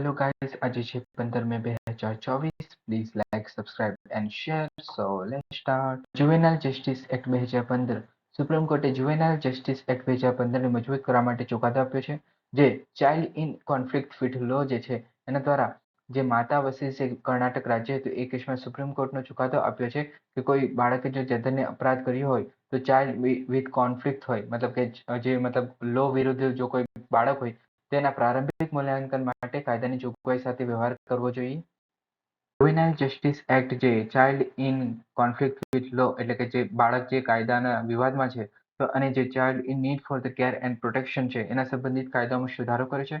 Hello guys આજે છે પંદર મે બે હજાર ચોવીસ please like subscribe and share so let start juvenile justice act બે હજાર પંદર સુપ્રીમ કોર્ટે જુવેનાઇલ જસ્ટિસ એક્ટ બે હજાર પંદરને મજબૂત કરવા માટે ચુકાદો આપ્યો છે, જે child in conflict with law જે છે, એના દ્વારા જે માતા વસીસ કર્ણાટક રાજ્ય હતું, એ કેસમાં સુપ્રીમ કોર્ટનો ચુકાદો આપ્યો છે કે કોઈ બાળકે જો જધન્ય અપરાધ કર્યો હોય, તો ચાઇલ્ડ વિથ કોન્ફ્લિક્ટ હોય. મતલબ કે જે મતલબ લો વિરુદ્ધ જો કોઈ બાળક હોય તેના પ્રારંભિક મૂલ્યાંકન માટે કાયદાની જોગવાઈ સાથે વ્યવહાર કરવો જોઈએ. જુવેનાઇલ જસ્ટિસ એક્ટ જે child in conflict with law એટલે કે જે બાળક જે કાયદાના વિવાદમાં છે અને જે child in need for the care and protection છે, એના સંબંધિત કાયદામાં સુધારો કરે છે.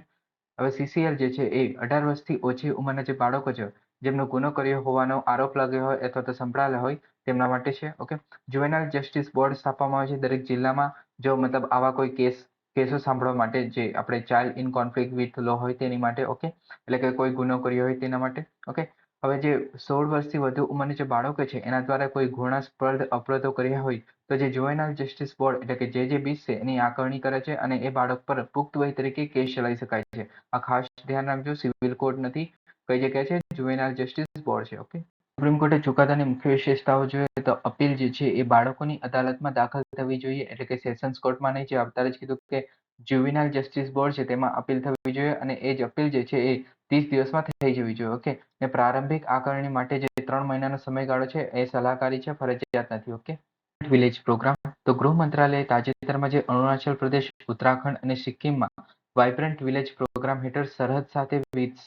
હવે સીસીએલ જે છે એ અઢાર વર્ષથી ઓછી ઉંમરના જે બાળકો છે, જેમનો ગુનો કર્યો હોવાનો આરોપ લાગ્યો હોય અથવા તો સંભળાયેલા હોય, તેમના માટે છે, ઓકે? જુવેનાઇલ જસ્ટિસ બોર્ડ સ્થાપવામાં આવે છે દરેક જિલ્લામાં. જો મતલબ આવા કોઈ કેસ કેસો સાંભળવા માટે જે આપણે child in conflict with law હોય તેની માટે, ઓકે? એટલે કે કોઈ ગુનો કર્યો હોય તેના માટે, ઓકે? હવે જે સોળ વર્ષથી વધુ ઉંમરની જે બાળકો છે, એના દ્વારા કોઈ ઘૃણાસ્પદ અપરાધો કર્યા હોય, તો જે જુવેનાઇલ જસ્ટિસ બોર્ડ એટલે કે જે જે બીસ છે, એની આકારણી કરે છે અને એ બાળક પર પુખ્ત વય તરીકે કેસ ચલાવી શકાય છે. આ ખાસ ધ્યાન રાખજો, સિવિલ કોર્ટ નથી, કઈ જગ્યાએ છે? જુવેનાઇલ જસ્ટિસ બોર્ડ છે, ઓકે? સુપ્રીમ કોર્ટે ચુકાદાની મુખ્ય વિશેષતાઓ જોઈએ તો અપીલ જે છે એ બાળકોની અદાલતમાં દાખલ થવી જોઈએ, એટલે કે સેશન્સ કોર્ટમાં નહીં. જે અવતારે જ કીધું કે જ્યુવિનાઇલ જસ્ટિસ બોર્ડ છે તેમાં અપીલ થવી જોઈએ અને એ જ અપીલ જે છે એ ત્રીસ દિવસમાં થઈ જવી જોઈએ, ઓકે? ને પ્રારંભિક આકારણી માટે જે ત્રણ મહિનાનો સમયગાળો છે એ સલાહકારી છે, ફરજિયાત નથી, ઓકે? વિલેજ પ્રોગ્રામ તો ગૃહ મંત્રાલયે તાજેતરમાં જે અરુણાચલ પ્રદેશ, ઉત્તરાખંડ અને સિક્કિમમાં વાઇબ્રન્ટ વિલેજ પ્રોગ્રામ હેઠળ સરહદ સાથે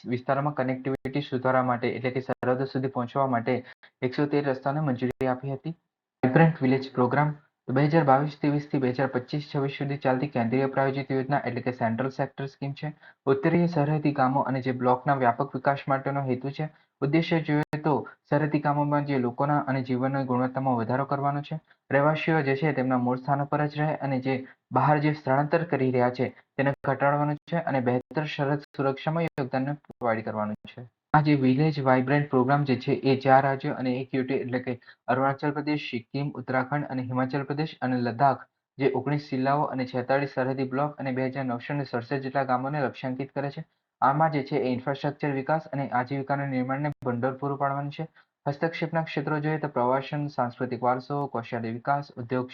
વિસ્તારોમાં કનેક્ટિવિટી સુધારવા માટે, એટલે કે સરહદ સુધી પહોંચવા માટે એકસો તેર રસ્તાને મંજૂરી આપી હતી. વાઇબ્રન્ટ વિલેજ પ્રોગ્રામ બે હજાર બાવીસ ત્રેવીસથી બે હજાર પચીસ છવ્વીસ સુધી ચાલતી કેન્દ્રીય પ્રાયોજિત યોજના એટલે કે સેન્ટ્રલ સેક્ટર સ્કીમ છે. ઉત્તરીય સરહદી ગામો અને જે બ્લોકના વ્યાપક વિકાસ માટેનો હેતુ છે, ઉદ્દેશ્ય જોઈએ તો સરહદી કામોમાં જે લોકોના અને જીવનની ગુણવત્તામાં વધારો કરવાનો છે. રહેવાસીઓ જે છે તેમના મૂળ સ્થાનો પર જ રહે અને જે બહાર જે સ્થળાંતર કરી રહ્યા છે તેને ઘટાડવાનું છે અને બહેતર સરહદ સુરક્ષામાં યોગદાન પ્રોવાઈડ કરવાનું છે. આ વિલેજ વાઇબ્રન્ટ પ્રોગ્રામ જે છે, એ ચાર રાજ્યો અને એક યુટી એટલે કે અરુણાચલ પ્રદેશ, સિક્કિમ, ઉત્તરાખંડ અને હિમાચલ પ્રદેશ અને લદ્દાખ જે ઓગણીસ જિલ્લાઓ અને છેતાળીસ સરહદી બ્લોક અને બે હજાર નવસો ને સડસઠ જેટલા ગામોને લક્ષ્યાંકિત કરે છે. આમાં જે છે એ ઇન્ફ્રાસ્ટ્રક્ચર વિકાસ અને આજીવિકાના નિર્માણને ભંડોળ પૂરું પાડવાનું છે. હસ્તક્ષેપના ક્ષેત્રો જોઈએ તો પ્રવાસન, સાંસ્કૃતિક વારસો, કૌશલ્ય વિકાસ, ઉદ્યોગ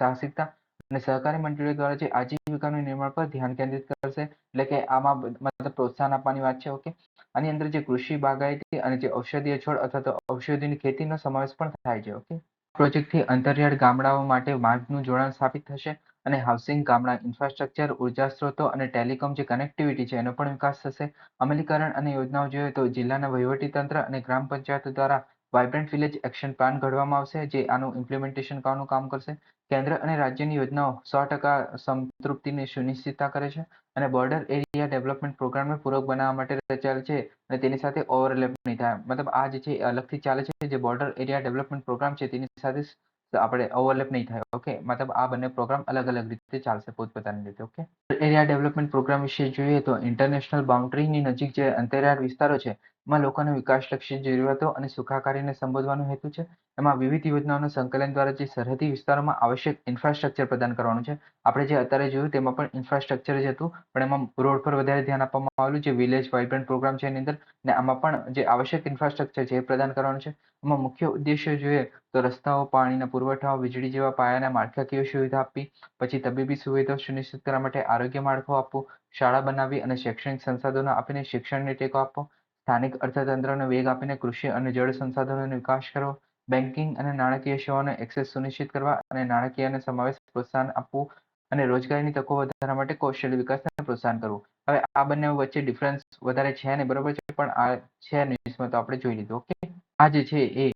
સાહસિકતા અને સહકારી મંડળીઓ દ્વારા જે આજીવિકાનું નિર્માણ પર ધ્યાન કેન્દ્રિત કરશે, એટલે કે આમાં મતલબ પ્રોત્સાહન આપવાની વાત છે, ઓકે? આની અંદર જે કૃષિ બાગાયતી અને જે ઔષધીય છોડ અથવા તો ઔષધિની ખેતીનો સમાવેશ પણ થાય છે, ઓકે? પ્રોજેક્ટથી અંતરિયાળ ગામડાઓ માટે માર્ગનું જોડાણ સ્થાપિત થશે અને હાઉસિંગ, ગામડા ઇન્ફ્રાસ્ટ્રક્ચર, ઊર્જા સ્ત્રોતો અને ટેલિકોમ જે કનેક્ટિવિટી છે, એનો પણ વિકાસ થશે. અમલીકરણ અને યોજનાઓ જોઈએ તો જિલ્લાના વહીવટીતંત્ર અને ગ્રામ પંચાયતો દ્વારા વાઇબ્રન્ટ વિલેજ એક્શન પ્લાન ઘડવામાં આવશે, જે આનું ઇમ્પ્લિમેન્ટેશન કરવાનું કામ કરશે? કેન્દ્ર અને રાજ્યની યોજનાઓ સો ટકા સંતૃપ્તિની સુનિશ્ચિતતા કરે છે અને બોર્ડર એરિયા ડેવલપમેન્ટ પ્રોગ્રામને પૂરક બનાવવા માટે રચાયેલ છે અને તેની સાથે ઓવરલેપ નહીં થાય. મતલબ આ જે છે અલગથી ચાલે છે જે બોર્ડર એરિયા ડેવલપમેન્ટ પ્રોગ્રામ છે તેની સાથે આપણે ઓવરલેપ નહીં થાય ઓકે મતલબ આ બંને પ્રોગ્રામ અલગ અલગ રીતે ચાલશે પોતપોતાની રીતે ઓકે એરિયા ડેવલપમેન્ટ પ્રોગ્રામ વિશે જોઈએ તો ઇન્ટરનેશનલ બાઉન્ડ્રીની નજીક જે અંતરિયાળ વિસ્તારો છે માં લોકોને વિકાસલક્ષી જરૂરિયાતો અને સુખાકારીને સંબોધવાનો હેતુ છે. એમાં વિવિધ યોજનાઓના સંકલન દ્વારા જે સરહદી વિસ્તારોમાં આવશ્યક ઇન્ફ્રાસ્ટ્રક્ચર પ્રદાન કરવાનું છે. આપણે જે અત્યારે જોયું તેમાં પણ ઇન્ફ્રાસ્ટ્રક્ચર જ હતું, પણ એમાં રોડ પર વધારે ધ્યાન આપવામાં આવેલું જે વિલેજ વાઇબ્રન્ટ પ્રોગ્રામ છે એની અંદર ને આમાં પણ જે આવશ્યક ઇન્ફ્રાસ્ટ્રક્ચર છે એ પ્રદાન કરવાનું છે. એમાં મુખ્ય ઉદ્દેશ્ય જોઈએ તો રસ્તાઓ, પાણીના પુરવઠાઓ, વીજળી જેવા પાયાના માળખાકીય સુવિધા આપવી, પછી તબીબી સુવિધાઓ સુનિશ્ચિત કરવા માટે આરોગ્ય માળખું આપવું, શાળા બનાવવી અને શૈક્ષણિક સંસાધનો આપીને શિક્ષણને ટેકો આપવો. સ્થાનિક અર્થતંત્રને વેગ આપીને કૃષિ અને જળ સંસાધનોનો વિકાસ કરવો બેન્કિંગ અને નાણાકીય સેવાઓને એક્સેસ સુનિશ્ચિત કરવા અને નાણાકીયને સમાવેશ પ્રોત્સાહન આપવું અને રોજગારીની તકો વધારવા માટે કૌશલ્ય વિકાસને પ્રોત્સાહન કરવું. હવે આ બંને વચ્ચે ડિફરન્સ વધારે છે ને બરોબર છે? પણ આ છે ન્યૂઝમાં તો આપણે જોઈ લીધું ઓકે આ જે છે એ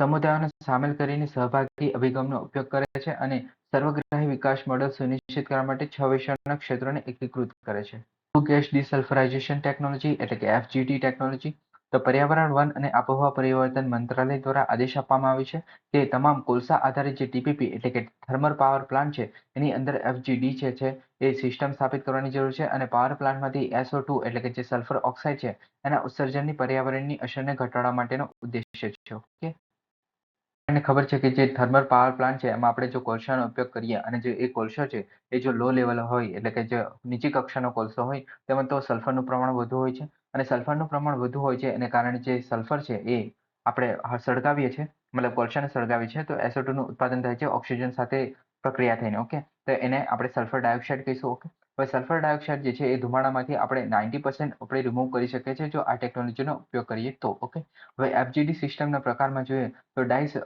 સમુદાયોને સામેલ કરીને સહભાગી અભિગમનો ઉપયોગ કરે છે અને સર્વગ્રાહી વિકાસ મોડલ સુનિશ્ચિત કરવા માટે છ વિષયોના ક્ષેત્રોને એકીકૃત કરે છે. ગેસ ડિસલ્ફરાઇઝેશન ટેકનોલોજી એટલે કે એફજીટી ટેકનોલોજી તો પર્યાવરણ, વન અને આબોહવા પરિવર્તન મંત્રાલય દ્વારા આદેશ આપવામાં આવ્યો છે કે તમામ કોલસા આધારિત જે ટીપીપી એટલે કે થર્મલ પાવર પ્લાન્ટ છે, એની અંદર એફજીડી છે છે, એ સિસ્ટમ સ્થાપિત કરવાની જરૂર છે અને પાવર પ્લાન્ટમાંથી એસઓ ટુ એટલે કે જે સલ્ફર ઓક્સાઇડ છે, એના ઉત્સર્જનની પર્યાવરણની અસરને ઘટાડવા માટેનો ઉદ્દેશ્ય છે. ઓકે? આપણને ખબર છે કે જે થર્મલ પાવર પ્લાન્ટ છે, એમાં આપણે જો કોલસાનો ઉપયોગ કરીએ અને જે એ કોલસો છે, એ જો લો લેવલ હોય, એટલે કે જે નીચી કક્ષાનો કોલસો હોય, તેમાં તો સલ્ફરનું પ્રમાણ વધુ હોય છે. અને સલ્ફરનું પ્રમાણ વધુ હોય છે, એને કારણે જે સલ્ફર છે, એ આપણે સળગાવીએ છીએ, મતલબ કોલસાને સળગાવીએ છીએ, તો એસો ઉત્પાદન થાય છે, ઓક્સિજન સાથે પ્રક્રિયા થઈને ઓકે તો એને આપણે સલ્ફર ડાયોક્સાઇડ કહીશું ઓકે હવે સલ્ફર ડાયોક્સાઇડ જે છે એ ધુમાડામાંથી આપણે નાઇન્ટી પર્સન્ટ આપણે રિમૂવ કરી શકીએ છીએ જો આ ટેકનોલોજીનો ઉપયોગ કરીએ તો ઓકે હવે એફજીડી સિસ્ટમના પ્રકારમાં જોઈએ તો ડાઇસ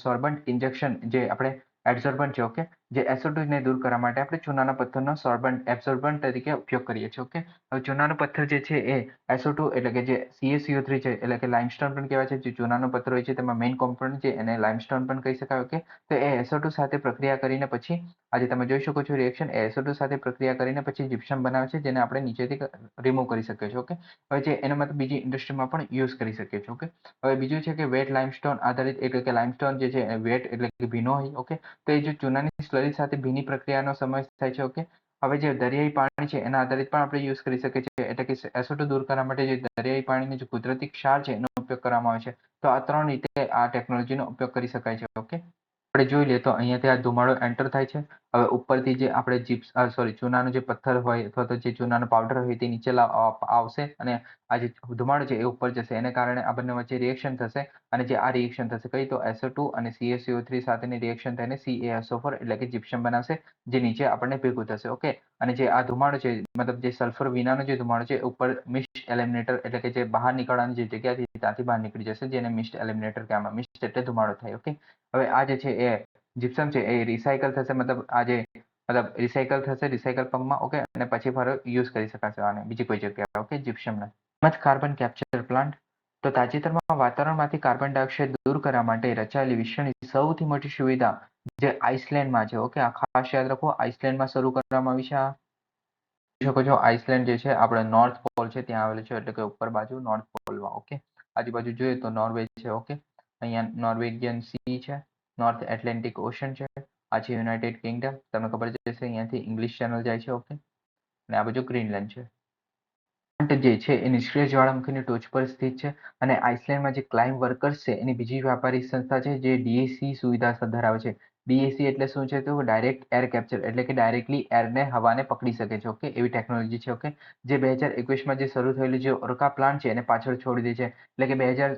સોર્બન્ટ ઇન્જેક્શન જે આપણે એબ્ઝોર્બન્ટ છે ઓકે જે એસોટોને દૂર કરવા માટે આપણે ચૂનાના પથ્થરનો સોર્બન્ટ એબ્સોર્બન્ટ તરીકે ઉપયોગ કરીએ છીએ ઓકે હવે ચૂનાનો પથ્થર જે છે એ એસોટુ એટલે કે જે સીએસીઓ થ્રી છે, એટલે કે લાઇમસ્ટોન પણ કહેવાય છે, જે ચૂનાનો પથ્થર હોય છે, તેમાં મેઇન કોમ્પોનન્ટ છે, એને લાઇમસ્ટોન પણ કહી શકાય ઓકે તો એ એસોટુ સાથે પ્રક્રિયા કરીને પછી, આજે તમે જોઈ શકો છો રિએક્શન એ એસોટુ સાથે પ્રક્રિયા કરીને પછી જીપ્સમ બનાવે છે, જેને આપણે નીચેથી રિમૂવ કરી શકીએ છીએ ઓકે હવે જે એના માટે બીજી ઇન્ડસ્ટ્રીમાં પણ યુઝ કરી શકીએ છીએ ઓકે હવે બીજું છે કે વેટ લાઇમસ્ટોન આધારિત, એટલે કે લાઇમસ્ટોન જે છે વેટ એટલે કે ભીનો હોય ઓકે તો એ જે ચૂનાની સ્લરી સાથે ભીની પ્રક્રિયાનો સમાવેશ થાય છે ઓકે હવે જે દરિયાઈ પાણી છે, એના આધારિત પણ આપણે યુઝ કરી શકીએ છીએ. એટલે કે એસોટો દૂર કરવા માટે જે દરિયાઈ પાણીની જે કુદરતી ક્ષાર છે, એનો ઉપયોગ કરવામાં આવે છે. તો આ ત્રણ રીતે આ ટેકનોલોજીનો ઉપયોગ કરી શકાય છે ઓકે આપણે જોઈ લઈએ તો અહીંયાથી આ ધુમાડો એન્ટર થાય છે. હવે ઉપરથી જે આપણે જીપ્સ સોરી ચૂનાનો જે પથ્થર હોય અથવા તો જે ચૂનાનો પાવડર હોય તે નીચે આવશે અને આ જે ધુમાડો છે એ ઉપર જશે. એને કારણે આ બંને વચ્ચે રિએક્શન થશે અને જે આ રિએક્શન થશે કઈ તો એસો ટુ અને સીએસસીઓ થ્રી સાથેની રિએક્શન થઈને સીએએસઓ ફોર એટલે કે જીપ્સમ બનાવશે, જે નીચે આપણને ભેગું થશે. ઓકે અને જે આ ધુમાડો છે, મતલબ જે સલ્ફર વિનાનો જે ધુમાડો છે ઉપર મિસ્ટ એલિમિનેટર એટલે કે જે બહાર નીકળવાની જે જગ્યા છે ત્યાંથી બહાર નીકળી જશે, જેને મિસ્ટ એલિમિનેટર કહેવામાં મિસ્ટ એટલે ધુમાડો થાય. ઓકે હવે આ જે છે એ જીપ્સમ છે એ રિસાયકલ થશે, મતલબ આ જે, મતલબ રિસાયકલ થશે રિસાયકલ પંપમાં ઓકે અને પછી ફરો યુઝ કરી શકાશે આને બીજી કોઈ જગ્યાએ ઓકે જીપ્સમને તેમજ કાર્બન કેપ્ચર પ્લાન્ટ તો તાજેતરમાં વાતાવરણમાંથી કાર્બન ડાયોક્સાઇડ દૂર કરવા માટે રચાયેલી વિશ્વની સૌથી મોટી સુવિધા જે આઇસલેન્ડમાં છે ઓકે આ ખાસ યાદ રાખો, આઇસલેન્ડમાં શરૂ કરવામાં આવી છે શકો છો, આઇસલેન્ડ જે છે, આપણે નોર્થ પોલ છે, ત્યાં આવેલું છે, એટલે કે ઉપર બાજુ નોર્થ પોલમાં ઓકે આજુબાજુ જોઈએ તો નોર્વે છે ઓકે અહીંયા નોર્વેગિયન સી છે, નોર્થ એટલાન્ટિક ઓશન છે આ છે યુનાઇટેડ કિંગડમ, તમને ખબર જશે અહીંયાથી ઇંગ્લિશ ચેનલ જાય છે, ઓકે? અને આ બાજુ ગ્રીનલેન્ડ છે. જે છે, એ નિષ્ક્રિય જ્વાળામુખીની ટોચ પર સ્થિત છે અને આઇસલેન્ડમાં જે ક્લાઇમ વર્કર્સ છે, એની બીજી વ્યાપારી સંસ્થા છે, જે ડીએસી સુવિધા ધરાવે છે. ડીએસી એટલે શું છે તો ડાયરેક્ટ એર કેપ્ચર એટલે કે ડાયરેક્ટલી એરને હવાને પકડી શકે છે ઓકે એવી ટેકનોલોજી છે ઓકે જે બે હજાર એકવીસમાં જે શરૂ થયેલું જે ઓરકા પ્લાન્ટ છે, એને પાછળ છોડી દે છે. એટલે કે બે હજાર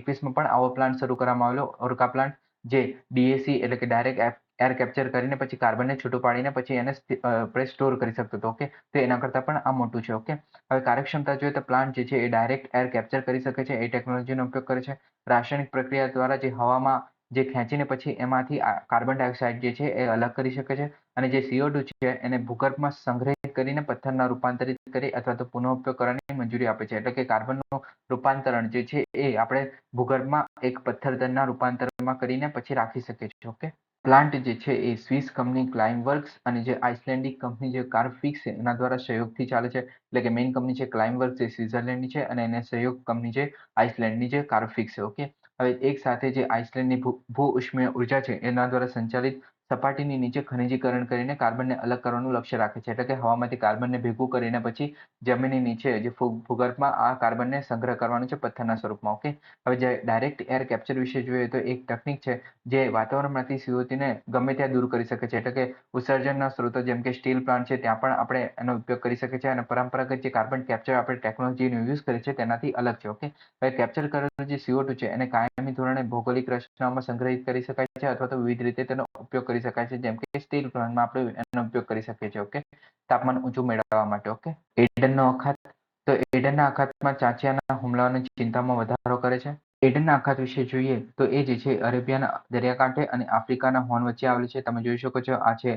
એકવીસમાં પણ આવો પ્લાન્ટ શરૂ કરવામાં આવેલો, ઓરકા પ્લાન્ટ જે ડીએસી એટલે કે ડાયરેક્ટ એર કેપ્ચર કરીને પછી કાર્બનને છૂટું પાડીને પછી એને આપણે સ્ટોર કરી શકતો હતો ઓકે તો એના કરતાં પણ આ મોટું છે ઓકે હવે કાર્યક્ષમતા જોઈએ તો પ્લાન્ટ જે છે એ ડાયરેક્ટ એર કેપ્ચર કરી શકે છે, એ ટેકનોલોજીનો ઉપયોગ કરે છે. રાસાયણિક પ્રક્રિયા દ્વારા જે હવામાં જે ખેંચીને પછી એમાંથી કાર્બન ડાયોક્સાઇડ જે છે એ અલગ કરી શકે છે અને જે સીઓ ટુ છે એને ભૂગર્ભમાં સંગ્રહિત કરીને પથ્થરના રૂપાંતરિત કરી અથવા તો પુનઃ ઉપયોગ કરવાની મંજૂરી આપે છે. એટલે કે કાર્બનનું રૂપાંતરણ જે છે એ આપણે ભૂગર્ભમાં એક પથ્થરના રૂપાંતરમાં કરીને પછી રાખી શકીએ છીએ, ઓકે? પ્લાન્ટ જે છે એ સ્વિસ કંપની ક્લાઇમ વર્ક્સ અને જે આઇસલેન્ડિક કંપની જે કાર્ફિક્સ છે એના દ્વારા સહયોગથી ચાલે છે. એટલે કે મેઇન કંપની છે ક્લાઇમ વર્ક્સ જે સ્વિટ્ઝરલેન્ડની છે અને એને સહયોગ કંપની છે આઇસલેન્ડની જે કાર્ફિક્સ છે, ઓકે? હવે એક સાથે જે આઇસલેન્ડની ભૂ ઉષ્મીય ઊર્જા છે એના દ્વારા સંચાલિત સપાટીની નીચે ખનિજીકરણ કરીને કાર્બનને અલગ કરવાનું લક્ષ્ય રાખે છે. એટલે કે હવામાંથી કાર્બનને ભેગું કરીને પછી જમીનની નીચે જે ભૂગર્ભમાં આ કાર્બનને સંગ્રહ કરવાનું છે પથ્થરના સ્વરૂપમાં, ઓકે? હવે જે ડાયરેક્ટ એર કેપ્ચર વિશે જોઈએ તો એક ટેકનિક છે જે વાતાવરણમાંથી સીઓટીને ગમે ત્યાં દૂર કરી શકે છે. એટલે કે ઉત્સર્જનના સ્ત્રોતો જેમ કે સ્ટીલ પ્લાન્ટ છે ત્યાં પણ આપણે એનો ઉપયોગ કરી શકીએ છીએ અને પરંપરાગત જે કાર્બન કેપ્ચર આપણે ટેકનોલોજીનો યુઝ કરીએ છીએ તેનાથી અલગ છે, ઓકે? હવે કેપ્ચર કરેલું જે સીઓ છે એને કાયમી ધોરણે ભૌગોલિક રચનામાં સંગ્રહિત કરી શકાય છે અથવા તો વિવિધ રીતે તેનો ઉપયોગ કરી શકાય છે. જેમ કે સ્ટીલ પ્લાન્ટમાં આપણે એનો ઉપયોગ કરી શકીએ છીએ ઓકે તાપમાન ઊંચું મેળવવા માટે ઓકે એડનનો અખાત તો એડનના અખાતમાં ચાંચિયાના હુમલાઓની ચિંતામાં વધારો કરે છે. એડનના અખાત વિશે જોઈએ, તો એ જે છે, અરેબિયાના દરિયાકાંઠે અને આફ્રિકાના હોર્ન વચ્ચે આવેલું છે. તમે જોઈ શકો છો, આ છે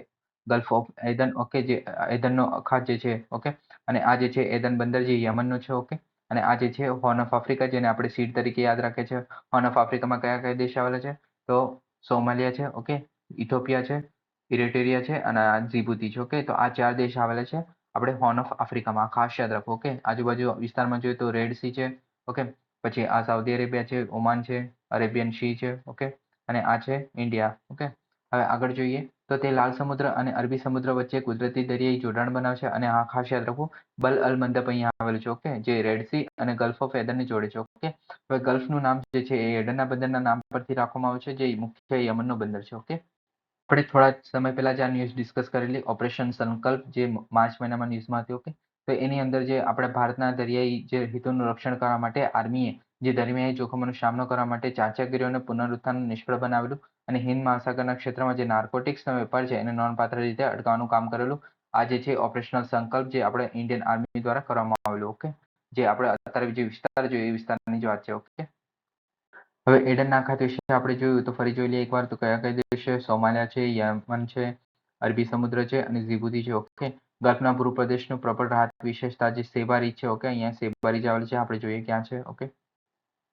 ગલ્ફ ઓફ એદન ઓકે જે એદનનો અખાત જે છે ઓકે અને આ જે છે એદન બંદર જે યમનનો છે ઓકે અને આ જે છે, હોર્ન ઓફ આફ્રિકા, જેને આપણે સીટ તરીકે યાદ રાખીએ છીએ. હોર્ન ઓફ આફ્રિકામાં કયા કયા દેશ આવેલા છે? તો સોમાલિયા છે ઓકે ઇથોપિયા છે, ઇરેટેરિયા છે અને જીબુતી છે ઓકે તો આ ચાર દેશ આવેલા છે. આપણે હોર્ન ઓફ આફ્રિકામાં ખાસ યાદ રાખો ઓકે આજુબાજુ વિસ્તારમાં જોઈએ તો રેડ સી છે ઓકે પછી આ સાઉદી અરેબિયા છે ઓમાન છે અરેબિયન સી છે ઓકે અને આ છે ઇન્ડિયા ઓકે હવે આગળ જોઈએ તો તે લાલ સમુદ્ર અને અરબી સમુદ્ર વચ્ચે કુદરતી દરિયાઈ જોડાણ બનાવે છે અને આ ખાસ યાદ રાખવું બલ અલ મંદપ અહીંયા આવેલું છે ઓકે જે રેડ સી અને ગલ્ફ ઓફ એડનને જોડે છે ઓકે હવે ગલ્ફનું નામ જે છે એ એડનના બંદરના નામ પરથી રાખવામાં આવ્યું છે, જે મુખ્ય યમનનો બંદર છે ઓકે આપણે થોડા સમય પહેલા જે આ ન્યૂઝ ડિસ્કસ કરેલી ઓપરેશન સંકલ્પ જે માર્ચ મહિનામાં ન્યૂઝમાં હતી ઓકે તો એની અંદર જે આપણે ભારતના દરિયાઈ જે હિતોનું રક્ષણ કરવા માટે આર્મીએ, જે દરમિયાઈ જોખમોનો સામનો કરવા માટે ચાચાગીરીઓને પુનરુત્થાન નિષ્ફળ બનાવેલું અને હિન્દ મહાસાગરના ક્ષેત્રમાં જે નાર્કોટિક્સનો વેપાર છે એને નોંધપાત્ર રીતે અટકાવવાનું કામ કરેલું, આ જે છે ઓપરેશનલ સંકલ્પ જે આપણે ઇન્ડિયન આર્મી દ્વારા કરવામાં આવેલું ઓકે જે આપણે અત્યારે જે વિસ્તાર જોઈએ એ વિસ્તારની જ વાત છે ઓકે હવે એડનના ખાતે વિશે આપણે જોયું? તો ફરી જોઈ લઈએ એકવાર તો કયા કયા દેશ છે સોમાલિયા છે, યમન છે, અરબી સમુદ્ર છે અને જીબુતી છે. ઓકે ગલ્ફના પૂર્વ પ્રદેશનું પ્રોપર રાહત વિશેષતા જે સેબારી છે ઓકે અહીંયા સેબારી આવેલ છે, આપણે જોઈએ ક્યાં છે ઓકે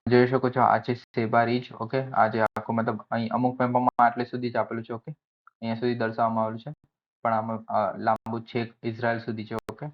જોઈ શકો છો, આ છે સેબારીજ ઓકે આ જે આખું મતલબ અહીં અમુક મેપમાં આટલે સુધી જ આપેલું છે ઓકે અહીંયા સુધી દર્શાવવામાં આવેલું છે. પણ આમાં લાંબુ છે ઇઝરાયલ સુધી છે ઓકે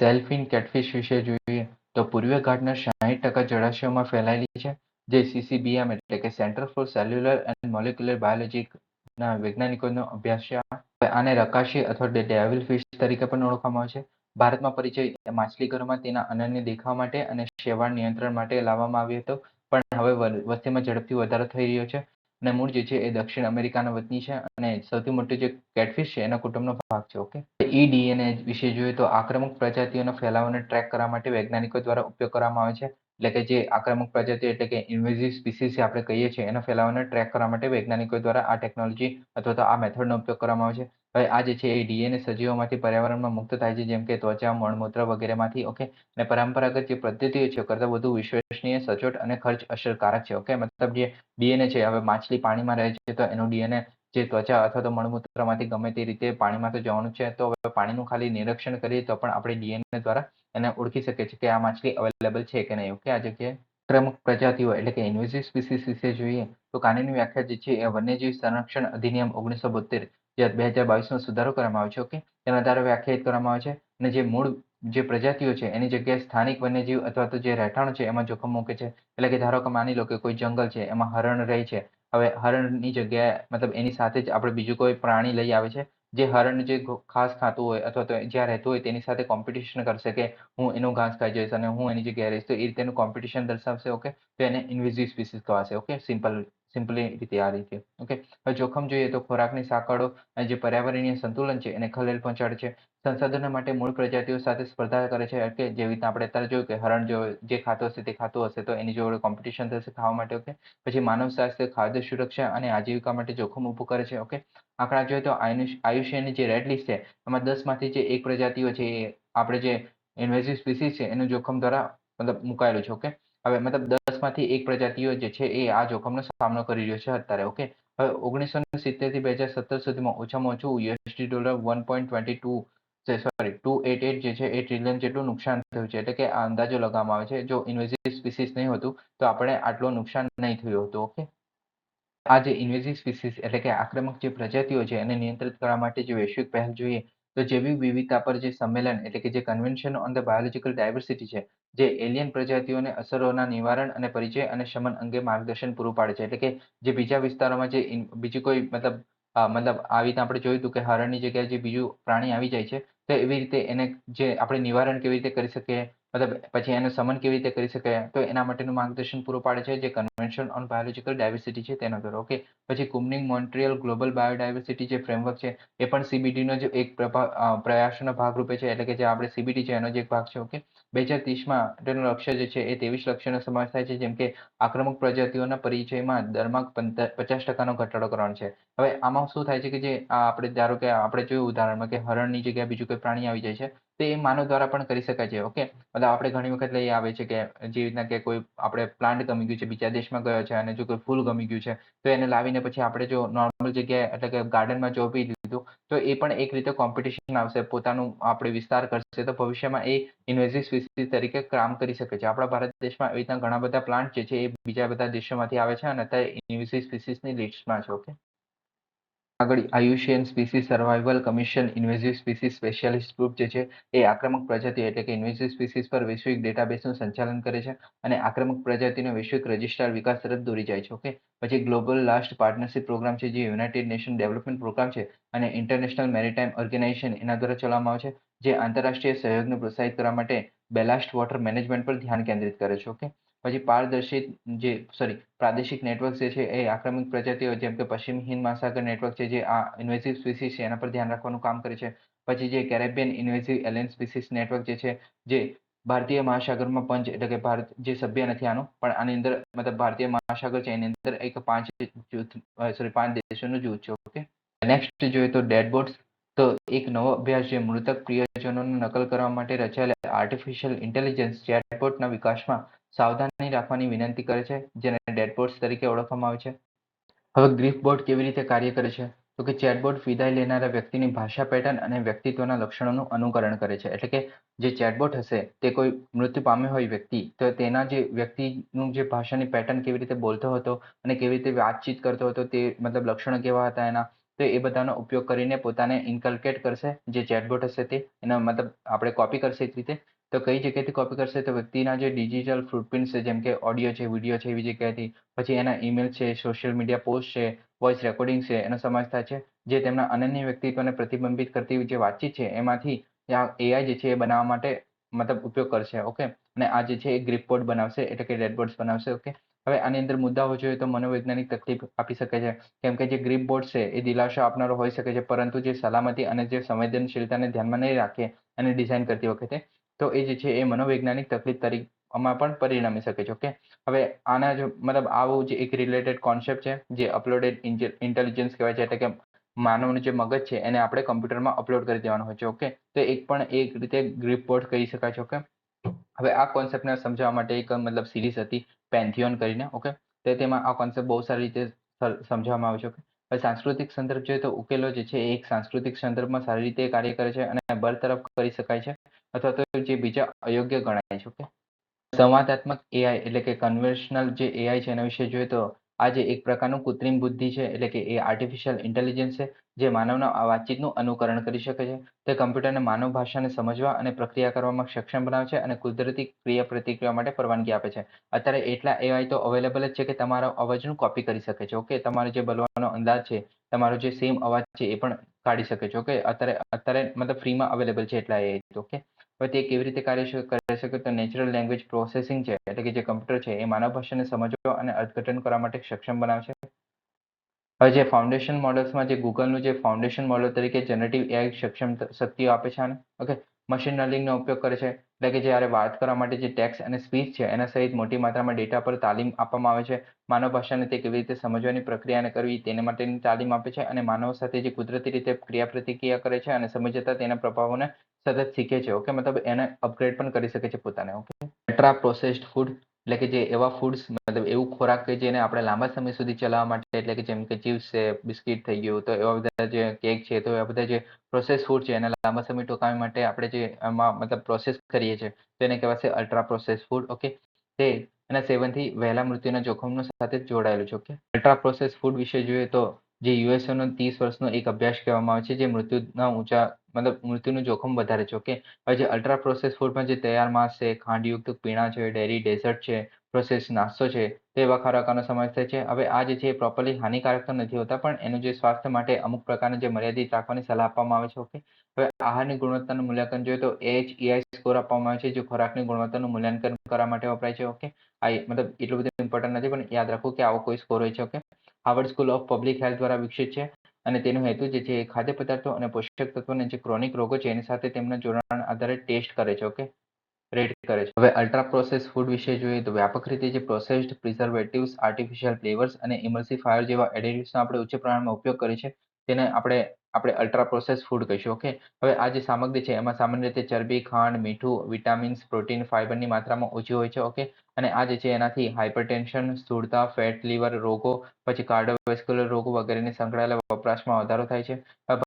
સેલ્ફિન કેટફિશ વિશે જોઈએ તો પૂર્વીય ઘાટના સાહીઠ ટકા જળાશયોમાં ફેલાયેલી છે. જે સીસીબીએમ એટલે કે centre for cellular and molecular બાયોલોજીના વૈજ્ઞાનિકોનો અભ્યાસ છે આને રકાશી અથવા ડેવિલ ફિશ તરીકે પણ ઓળખવામાં આવે છે. ભારતમાં પરિચય માછલીઘરોમાં તેના અનન્ય દેખાવ માટે અને શેવાળ નિયંત્રણ માટે લાવવામાં આવ્યો હતો. પણ હવે વસ્તીમાં ઝડપથી વધારો થઈ રહ્યો છે અને મૂળ જે છે એ દક્ષિણ અમેરિકાના વતની છે અને સૌથી મોટું જે કેટફિશ છે એના કુટુંબનો ભાગ છે ઓકે ઈ ડીએનએ વિશે જોઈએ તો આક્રમક પ્રજાતિઓનો ફેલાવાને ટ્રેક કરવા માટે વૈજ્ઞાનિકો દ્વારા ઉપયોગ કરવામાં આવે છે. એટલે કે જે આક્રમક પ્રજાતિ એટલે કે ઇન્વેઝિવ સ્પીસીસ આપણે કહીએ છીએ, એના ફેલાવાને ટ્રેક કરવા માટે વૈજ્ઞાનિકો દ્વારા આ ટેકનોલોજી અથવા તો આ મેથડનો ઉપયોગ કરવામાં આવે છે. હવે આ જે છે એ ડીએનએ સજીવોમાંથી પર્યાવરણમાં મુક્ત થાય છે, જેમ કે ત્વચા મળમૂત્ર વગેરેમાંથી, ઓકે? અને પરંપરાગત જે પદ્ધતિઓ છે કરતાં વધુ વિશ્વસનીય, સચોટ અને ખર્ચ અસરકારક છે, ઓકે? મતલબ જે ડીએનએ છે, હવે માછલી પાણીમાં રહે છે, તો એનું ડીએનએ જે ત્વચા અથવા તો મળમૂત્રમાંથી ગમે તે રીતે પાણીમાં તો જવાનું છે, તો હવે પાણીનું ખાલી નિરીક્ષણ કરીએ તો પણ આપણે ડીએનએ દ્વારા એને ઓળખી શકે છે કે આ માછલી અવેલેબલ છે કે નહીં. ઓકે? આ જગ્યાએ પ્રમુખ પ્રજાતિઓ એટલે કે ઇન્વેસિવ સ્પીસીસ વિશે જોઈએ તો કાનૂની વ્યાખ્યા જે છે એ વન્યજીવ સંરક્ષણ અધિનિયમ ઓગણીસો બોતેર જે બે હજાર બાવીસમાં સુધારો કરવામાં આવ્યો છે. ઓકે? તેના આધારે વ્યાખ્યાયિત કરવામાં આવે છે અને જે મૂળ જે પ્રજાતિઓ છે એની જગ્યાએ સ્થાનિક વન્યજીવ અથવા તો જે રહેઠાણ છે એમાં જોખમ મૂકે છે. એટલે કે ધારો કે માની લો કે કોઈ જંગલ છે એમાં હરણ રહે છે. હવે હરણની જગ્યાએ મતલબ એની સાથે જ આપણે બીજું કોઈ પ્રાણી લઈ આવે છે. જે હરણ જે ખાસ ખાતું હોય અથવા તો જ્યાં રહેતું હોય તેની સાથે કોમ્પિટિશન કરશે કે હું એનું ઘાસ ખાઈ જઈશ અને હું એની જગ્યાએ રહીશ, તો એ રીતેનું કોમ્પિટિશન દર્શાવશે ઓકે તો એને ઇન્વિઝિવ સ્પીસીસ કહેવાશે ઓકે સિમ્પલ સિમ્પલી રીતે આ રીતે ઓકે હવે જોખમ જોઈએ તો ખોરાકની સાંકળો અને જે પર્યાવરણીય સંતુલન છે એને ખલેલ પહોંચાડે છે. સંસાધનો માટે મૂળ પ્રજાતિઓ સાથે સ્પર્ધા કરે છે. કે જેવી રીતે આપણે અત્યારે જોયું કે હરણ જો જે ખાતું હશે તે ખાતું હશે, તો એની જોડે કોમ્પિટિશન થશે ખાવા માટે, ઓકે? પછી માનવ સ્વાસ્થ્ય, ખાદ્ય સુરક્ષા અને આજીવિકા માટે જોખમ ઊભું કરે છે, ઓકે? આંકડા જોઈએ તો આયુષ્યની જે રેડ લિસ્ટ છે, એમાં દસમાંથી જે એક પ્રજાતિઓ છે, એ આપણે જે ઇન્વેસિવ સ્પીસીસ છે, એનું જોખમ દ્વારા મતલબ મુકાયેલું છે, ઓકે? હવે મતલબ દસમાંથી એક પ્રજાતિઓ જે છે, એ આ જોખમનો સામનો કરી રહ્યો છે અત્યારે, ઓકે? હવે ઓગણીસો સિત્તેરથી બે હજાર સત્તર સુધીમાં ઓછામાં ઓછું USD dollar one point twenty two sorry two eight eight જે છે, એ ટ્રિલિયન જેટલું નુકસાન થયું છે. એટલે કે આ અંદાજો લગાવવામાં આવે છે, જો ઇન્વેઝિવ સ્પીસીસ નહીં હોતું, તો આપણે આટલું નુકસાન નહીં થયું હતું ઓકે આ જે ઇન્વેઝિવ સ્પીસીસ એટલે કે આક્રમક જે પ્રજાતિઓ છે, એને નિયંત્રિત કરવા માટે જે વૈશ્વિક પહેલ જોઈએ, તો જૈવિક વિવિધતા પર જે સંમેલન, એટલે કે જે convention on the biological diversity છે, જે એલિયન પ્રજાતિઓને અસરોના નિવારણ અને પરિચય અને શમન અંગે માર્ગદર્શન પૂરું પાડે છે. એટલે કે જે બીજા વિસ્તારોમાં જે બીજી કોઈ મતલબ મતલબ આવી રીતે આપણે જોયું હતું કે હરણની જગ્યાએ જે બીજું પ્રાણી આવી જાય છે તો એવી રીતે એને જે આપણે નિવારણ કેવી રીતે કરી શકીએ? મતલબ પછી એનું સમન કેવી રીતે કરી શકાય? તો એના માટેનું માર્ગદર્શન પૂરું પાડે છે જે કન્વેન્શન ઓન બાયોલોજીકલ ડાયવર્સિટી છે તેના દ્વારા ઓકે પછી કુમનિંગ મોન્ટ્રિયલ ગ્લોબલ બાયોડાયવર્સિટી જે ફ્રેમવર્ક છે, એ પણ સીબીડીનો જ એક પ્રયાસનો ભાગ રૂપે છે, એટલે કે જે આપણે સીબીડી છે એનો જ એક ભાગ છે ઓકે બે હજાર ત્રીસમાં તેનું લક્ષ્ય જે છે એ ત્રેવીસ લક્ષ્યનો સમાવેશ થાય છે, જેમ કે આક્રમક પ્રજાતિઓના પરિચયમાં દરમાં પચાસ ટકાનો ઘટાડો કરવાનો છે. હવે આમાં શું થાય છે કે જે આપણે, ધારો કે આપણે જોયું ઉદાહરણમાં કે હરણની જગ્યાએ બીજું કોઈ પ્રાણી આવી જાય છે તો એ માનવ દ્વારા પણ કરી શકાય છે ઓકે મતલબ આપણે ઘણી વખત લઈ આવે છે કે જેવી રીતના કે કોઈ આપણે પ્લાન્ટ ગમી ગયું છે, બીજા દેશમાં ગયો છે અને જો કોઈ ફૂલ ગમી ગયું છે, તો એને લાવીને પછી આપણે જો નોર્મલ જગ્યાએ એટલે કે ગાર્ડનમાં જો બી લીધું, તો એ પણ એક રીતે કોમ્પિટિશન આવશે, પોતાનું આપણે વિસ્તાર કરશે, તો ભવિષ્યમાં એ ઇન્વેઝિવ સ્પીસીસ તરીકે કામ કરી શકે છે. આપણા ભારત દેશમાં એવી રીતના ઘણા બધા પ્લાન્ટ જે છે, એ બીજા બધા દેશોમાંથી આવે છે અને અત્યારે ઇન્વેઝિવ સ્પીસીસની લિસ્ટમાં છે ઓકે આગળ IUCN species survival commission invasive species specialist group જે છે એ આક્રમક પ્રજાતિ એટલે કે ઇન્વેઝિવ સ્પીસીસ પર વૈશ્વિક ડેટાબેસનું સંચાલન કરે છે અને આક્રમક પ્રજાતિનો વૈશ્વિક રજિસ્ટ્રાર વિકાસ તરફ દોરી જાય છે, ઓકે? પછી ગ્લોબલ લાસ્ટ પાર્ટનરશિપ પ્રોગ્રામ છે જે યુનાઇટેડ નેશન ડેવલપમેન્ટ પ્રોગ્રામ છે અને ઇન્ટરનેશનલ મેરીટાઈમ ઓર્ગેનાઇઝેશન એના દ્વારા ચલાવવામાં આવે છે, જે આંતરરાષ્ટ્રીય સહયોગને પ્રોત્સાહિત કરવા માટે બેલાસ્ટ વોટર મેનેજમેન્ટ પર ધ્યાન કેન્દ્રિત કરે છે, ઓકે? પછી પારદર્શિત જે સોરી પ્રાદેશિક નેટવર્ક જે છે એ આક્રમક પ્રજાતિઓ જેમ કે પશ્ચિમ હિન્દ મહાસાગર નેટવર્ક છે જે આ ઇન્વેઝિવ સ્પીસીસ છે એના પર ધ્યાન રાખવાનું કામ કરે છે. પછી જે Caribbean invasive alien species network જે છે જે ભારતીય મહાસાગરમાં પંચ એટલે કે ભારત જે સભ્ય નથી આનું, પણ આની અંદર, મતલબ ભારતીય મહાસાગર છે, એની અંદર એક પાંચ જૂથ સોરી પાંચ દેશોનું જૂથ છે ઓકે નેક્સ્ટ જોઈએ તો ડેડબોટ્સ તો એક નવો અભ્યાસ જે મૃતક પ્રિયજનોની નકલ કરવા માટે રચાયેલા આર્ટિફિશિયલ ઇન્ટેલિજન્સ ચેટબોટના વિકાસમાં સાવધાની રાખવાની વિનંતી કરે છે, જેને ડેડબોટ્સ તરીકે ઓળખવામાં આવે છે. હવે ગ્રીફબોટ કેવી રીતે કાર્ય કરે છે? તો કે ચેટબોટ વિદાય લેનારા વ્યક્તિની ભાષા પેટર્ન અને વ્યક્તિત્વના લક્ષણોનું અનુકરણ કરે છે. એટલે કે જે ચેટબોટ હશે, તે કોઈ મૃત્યુ પામ્યો હોય વ્યક્તિ, તો તેના જે વ્યક્તિનું જે ભાષાની પેટર્ન કેવી રીતે બોલતો હતો અને કેવી રીતે વાતચીત કરતો હતો, તે મતલબ લક્ષણો કેવા હતા એના, તો એ બધાનો ઉપયોગ કરીને પોતાને ઇન્કલ્કેટ કરશે, જે ચેટબોટ હશે તે, એના મતલબ આપણે કોપી કરશે એ રીતે. તો કઈ જગ્યાએથી કોપી કરશે? તો વ્યક્તિના જે ડિજિટલ ફૂટપ્રિન્ટ છે, જેમ કે ઓડિયો છે વીડિયો છે, એવી જગ્યાએથી. પછી એના ઈમેલ છે સોશિયલ મીડિયા પોસ્ટ છે વોઇસ રેકોર્ડિંગ છે, એનો સમાવેશ થાય છે, જે તેમના અનન્ય વ્યક્તિત્વને પ્રતિબંબિત કરતી જે વાતચીત છે, એમાંથી આ એઆઈ જે છે એ બનાવવા માટે મતલબ ઉપયોગ કરશે ઓકે અને આ જે છે એ ગ્રીપબોર્ડ બનાવશે, એટલે કે ડેડબોર્ડ્સ બનાવશે ઓકે હવે આની અંદર મુદ્દાઓ જોઈએ તો મનોવૈજ્ઞાનિક તકલીફ આપી શકે છે. કેમ કે જે ગ્રીપ બોર્ડ છે, એ દિલાસો આપનારો હોઈ શકે છે, પરંતુ જે સલામતી અને જે સંવેદનશીલતાને ધ્યાનમાં નહીં રાખે અને ડિઝાઇન કરતી વખતે તો એ જે છે એ મનોવૈજ્ઞાનિક તકલીફ તરીકેમાં પણ પરિણમી શકે છે, ઓકે? હવે આના જો મતલબ આવું જે એક રિલેટેડ કોન્સેપ્ટ છે, જે અપલોડેડ ઇન્ટેલિજન્સ કહેવાય છે, એટલે કે માનવનું જે મગજ છે એને આપણે કમ્પ્યુટરમાં અપલોડ કરી દેવાનું હોય છે, ઓકે? તો એક પણ એક રીતે ગ્રીપ બોર્ડ કહી શકાય છે, ઓકે? હવે આ કોન્સેપ્ટને સમજાવવા માટે એક મતલબ સિરીઝ હતી પેન્થિયોન કરીને, ઓકે? તો તેમાં આ કોન્સેપ્ટ બહુ સારી રીતે સમજાવવામાં આવે છે, ઓકે? હવે સાંસ્કૃતિક સંદર્ભ જોઈએ તો ઉકેલો જે છે એ એક સાંસ્કૃતિક સંદર્ભમાં સારી રીતે કાર્ય કરે છે અને બરતરફ કરી શકાય છે. અથવા તો જે બીજા અયોગ્ય ગણાય છે ઓકે સંવાદાત્મક એઆઈ એટલે કે કન્વેન્શનલ જે એઆઈ છે એના વિશે જોઈએ તો આ જે એક પ્રકારનું કૃત્રિમ બુદ્ધિ છે, એટલે કે એ આર્ટિફિશિયલ ઇન્ટેલિજન્સ છે, જે માનવના વાતચીતનું અનુકરણ કરી શકે છે. તે કમ્પ્યુટરને માનવ ભાષાને સમજવા અને પ્રક્રિયા કરવામાં સક્ષમ બનાવે છે અને કુદરતી ક્રિયા પ્રતિક્રિયા માટે પરવાનગી આપે છે. અત્યારે એટલા એઆઈ તો અવેલેબલ જ છે કે તમારો અવાજનું કોપી કરી શકે છે ઓકે તમારો જે બોલવાનો અંદાજ છે, તમારો જે સેમ અવાજ છે એ પણ કાઢી શકે છે ઓકે અત્યારે અત્યારે મતલબ ફ્રીમાં અવેલેબલ છે એટલા એઆઈ ઓકે હવે તે કેવી રીતે કાર્ય કરી શકે તો નેચરલ લેંગ્વેજ પ્રોસેસિંગ છે. એટલે કે જે કમ્પ્યુટર છે એ માનવ ભાષાને સમજવા અને અર્થઘટન કરવા માટે સક્ષમ બનાવશે. હવે જે ફાઉન્ડેશન મોડલ્સમાં જે ગૂગલનું જે ફાઉન્ડેશન મોડલ તરીકે જનરેટિવ એઆઈ સક્ષમ શક્તિઓ આપે છે આને. ઓકે મશીન લર્નિંગનો ઉપયોગ કરે છે. એટલે કે જ્યારે વાત કરવા માટે જે ટેક્સ અને સ્પીચ છે એના સહિત મોટી માત્રામાં ડેટા પર તાલીમ આપવામાં આવે છે. માનવ ભાષાને તે કેવી રીતે સમજવાની પ્રક્રિયાને કરવી તેને માટેની તાલીમ આપે છે અને માનવ સાથે જે કુદરતી રીતે ક્રિયા પ્રતિક્રિયા કરે છે અને સમજતા તેના પ્રભાવોને સતત શીખે છે ઓકે મતલબ એને અપગ્રેડ પણ કરી શકે છે પોતાને ઓકે અલ્ટ્રા પ્રોસેસ્ડ ફૂડ એટલે કે જે એવા ફૂડ્સ મતલબ એવું ખોરાક કે જેને આપણે લાંબા સમય સુધી ચલાવવા માટે, એટલે કે જેમ કે ચિપ્સ છે બિસ્કિટ થઈ ગયું, તો એવા બધા જે કેક છે, તો એવા બધા જે પ્રોસેસ ફૂડ છે, એને લાંબા સમય ટોકાવવા માટે આપણે જે એમાં મતલબ પ્રોસેસ કરીએ છીએ, તો એને કહેવાશે અલ્ટ્રા પ્રોસેસ ફૂડ ઓકે તે એના સેવનથી વહેલા મૃત્યુના જોખમનો સાથે જોડાયેલું છે ઓકે અલ્ટ્રા પ્રોસેસ ફૂડ વિશે જોઈએ તો જે યુએસએનો ત્રીસ વર્ષનો એક અભ્યાસ કહેવામાં આવે છે, જે મૃત્યુના ઊંચા, મતલબ મૃત્યુનું જોખમ વધારે છે. ઓકે? હવે જે અલ્ટ્રા પ્રોસેસ ફૂડમાં જે તૈયાર માંસ છે, ખાંડયુક્ત પીણા છે, ડેરી, ડેઝર્ટ છે, પ્રોસેસ નાસ્તો છે તેવા ખોરાકોનો સમાવેશ થાય છે. હવે આ જે છે પ્રોપરલી હાનિકારક તો નથી હોતા, પણ એનું જે સ્વાસ્થ્ય માટે અમુક પ્રકારના જે મર્યાદિત રાખવાની સલાહ આપવામાં આવે છે. ઓકે? હવે આહારની ગુણવત્તાનું મૂલ્યાંકન જોઈએ તો એચ ઈઆઈ સ્કોર આપવામાં આવે છે, જે ખોરાકની ગુણવત્તાનું મૂલ્યાંકન કરવા માટે વપરાય છે. ઓકે? આ મતલબ એટલું બધું ઇમ્પોર્ટન્ટ નથી, પણ યાદ રાખો કે આવો કોઈ સ્કોર હોય છે. Okay? Harvard school of public health દ્વારા વિકસિત છે અને તેનો હેતુ જે છે ખાદ્ય પદાર્થો અને પોષક તત્વોને જે ક્રોનિક રોગો છે એની સાથે તેમના જોડાણ આધારે ટેસ્ટ કરે છે ઓકે રેટ કરે છે. હવે અલ્ટ્રા પ્રોસેસ ફૂડ વિશે જોઈએ તો વ્યાપક રીતે જે પ્રોસેસ્ડ પ્રિઝર્વેટિવ્સ આર્ટિફિશિયલ ફ્લેવર્સ અને ઇમર્સિફાયર જેવા એડિટિવ્સનો આપણે ઉચ્ચ પ્રમાણમાં ઉપયોગ કરીએ છીએ તેને આપણે આપણે અલ્ટ્રા પ્રોસેસ ફૂડ કહીશું ઓકે હવે આ જે સામગ્રી છે, એમાં સામાન્ય રીતે ચરબી, ખાંડ, મીઠું વિટામિન્સ પ્રોટીન ફાઇબરની માત્રામાં ઓછી હોય છે ઓકે અને આ જે છે એનાથી હાઇપરટેન્શન સ્થૂળતા ફેટ લીવર રોગો, પછી કાર્ડિયોવેસ્ક્યુલર રોગો વગેરેને સંકળાયેલા વપરાશમાં વધારો થાય છે.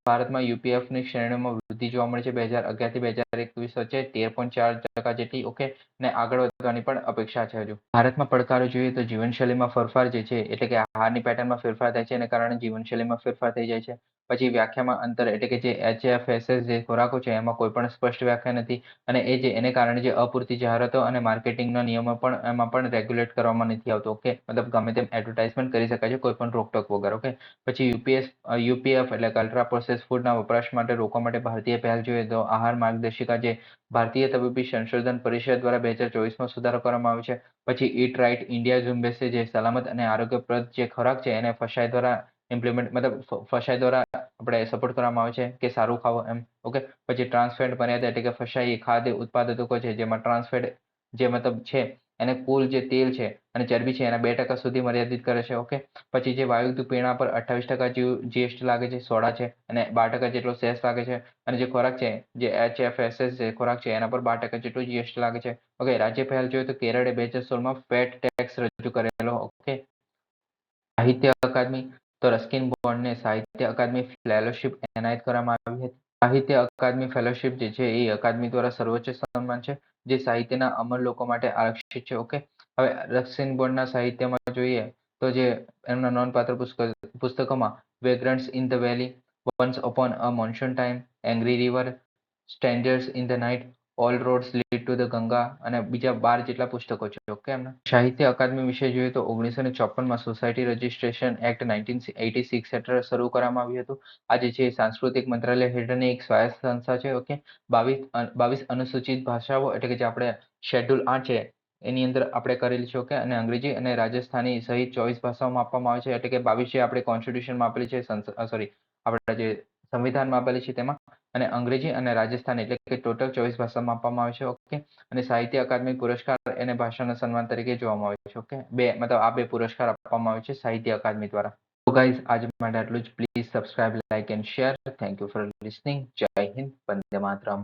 ભારતમાં યુપીએફની શ્રેણીઓમાં વૃદ્ધિ જોવા મળે છે, બે હજાર અગિયારથી બે હજાર એકવીસ વચ્ચે તેર પોઈન્ટ ચાર ટકા જેટલી ઓકે ને આગળ વધવાની પણ અપેક્ષા છે હજુ. ભારતમાં પડકારો જોઈએ તો જીવનશૈલીમાં ફેરફાર જે છે, એટલે કે આહારની પેટર્નમાં ફેરફાર થાય છે, એને કારણે જીવનશૈલીમાં ફેરફાર થઈ જાય છે. પછી વ્યાખ્યામાં અંતર એટલે કે જે એચએફએસએસ જે ખોરાકો છે, એમાં કોઈ પણ સ્પષ્ટ વ્યાખ્યા નથી. અને એ જે, એને કારણે જે અપૂરતી જાહેરાતો અને માર્કેટિંગના નિયમો પણ એમાં પણ રેગ્યુલેટ કરવામાં નથી આવતો ઓકે મતલબ ગમે તેમ એડવર્ટાઇઝમેન્ટ કરી શકાય છે, કોઈ પણ રોકટોક વગર ઓકે પછી યુપીએસ યુપીએફ એટલે અલ્ટ્રા પ્રોસેસ ફૂડના વપરાશ માટે રોકવા માટે ભારતીય પહેલ જોઈએ તો આહાર માર્ગદર્શિકા જે ભારતીય તબીબી સંશોધન પરિષદ દ્વારા બે હજાર ચોવીસમાં સુધારો કરવામાં આવ્યો છે. પછી ઈટ રાઇટ ઇન્ડિયા ઝુંબેશે જે સલામત અને આરોગ્યપ્રદ જે ખોરાક છે, એને ફસાઈ દ્વારા ઇમ્પ્લિમેન્ટ મતલબ ફસાઈ દ્વારા આપણે સપોર્ટ કરવામાં આવે છે કે સારું ખાવો એમ. ઓકે પછી ટ્રાન્સફેટ મર્યાદા એટલે કે ફસાઈ ખાદ્ય ઉત્પાદકો છે જેમાં ટ્રાન્સફેટ જે મતલબ છે, એને કુલ જે તેલ છે અને ચરબી છે એના બે ટકા સુધી મર્યાદિત કરે છે. ઓકે પછી જે વાયુયુક્ત પીણા પર અઠ્ઠાવીસ ટકા જેવું જીએસટી લાગે છે, સોડા છે અને બાર ટકા જેટલો સેસ લાગે છે અને જે ખોરાક છે, જે એચએફએસએસ જે ખોરાક છે એના પર બાર ટકા જેટલું જીએસટી લાગે છે. ઓકે રાજ્ય પહેલ જોઈએ તો કેરળે બે હજાર સોળમાં ફેટ ટેક્સ રજૂ કરેલો. ઓકે સાહિત્ય અકાદમી તો રસ્કિન બોન્ડને સાહિત્ય અકાદમી ફેલોશિપ એનાયત કરવામાં આવી હતી. સાહિત્ય અકાદમી ફેલોશિપ જે છે, એ અકાદમી દ્વારા સર્વોચ્ચ સન્માન છે, જે સાહિત્યના અમર લોકો માટે આરક્ષિત છે. ઓકે? હવે રસ્કિન બોન્ડના સાહિત્યમાં જોઈએ તો જે એમના નોંધપાત્ર પુસ્તકોમાં vagrants in the valley once upon a monsoon time angry river strangers in the night all roads lead to the Ganga અને બીજા બાર જેટલા પુસ્તકો છે. ઓકે એમના? સાહિત્ય અકાદમી વિશે જોઈએ તો ઓગણીસો ને ચોપનમાં society registration act nineteen eighty six હેઠળ શરૂ કરવામાં આવ્યું હતું. આજે છે સાંસ્કૃતિક મંત્રાલય હેઠળની એક સ્વાયત્ત સંસ્થા છે ઓકે બાવીસ બાવીસ અનુસૂચિત ભાષાઓ એટલે કે જે આપણે શેડ્યુલ આઠ છે, એની અંદર આપણે કરેલી છે ઓકે અને અંગ્રેજી અને રાજસ્થાની સહિત ચોવીસ ભાષાઓમાં આપવામાં આવે છે. એટલે કે બાવીસ જે આપણે કોન્સ્ટિટ્યુશનમાં આપેલી છે સોરી આપણા જે સંવિધાનમાં આપેલી છે તેમાં. અને અંગ્રેજી અને રાજસ્થાન એટલે કે ટોટલ ચોવીસ ભાષામાં આપવામાં આવે છે ઓકે અને સાહિત્ય અકાદમી પુરસ્કાર એને ભાષાના સન્માન તરીકે જોવામાં આવે છે ઓકે બે, મતલબ આ બે પુરસ્કાર આપવામાં આવે છે સાહિત્ય અકાદમી દ્વારા. તો ગાઈઝ આજ માટે આટલું જ. Please subscribe like and share thank you for listening જય હિન્દ. વંદે માતરમ.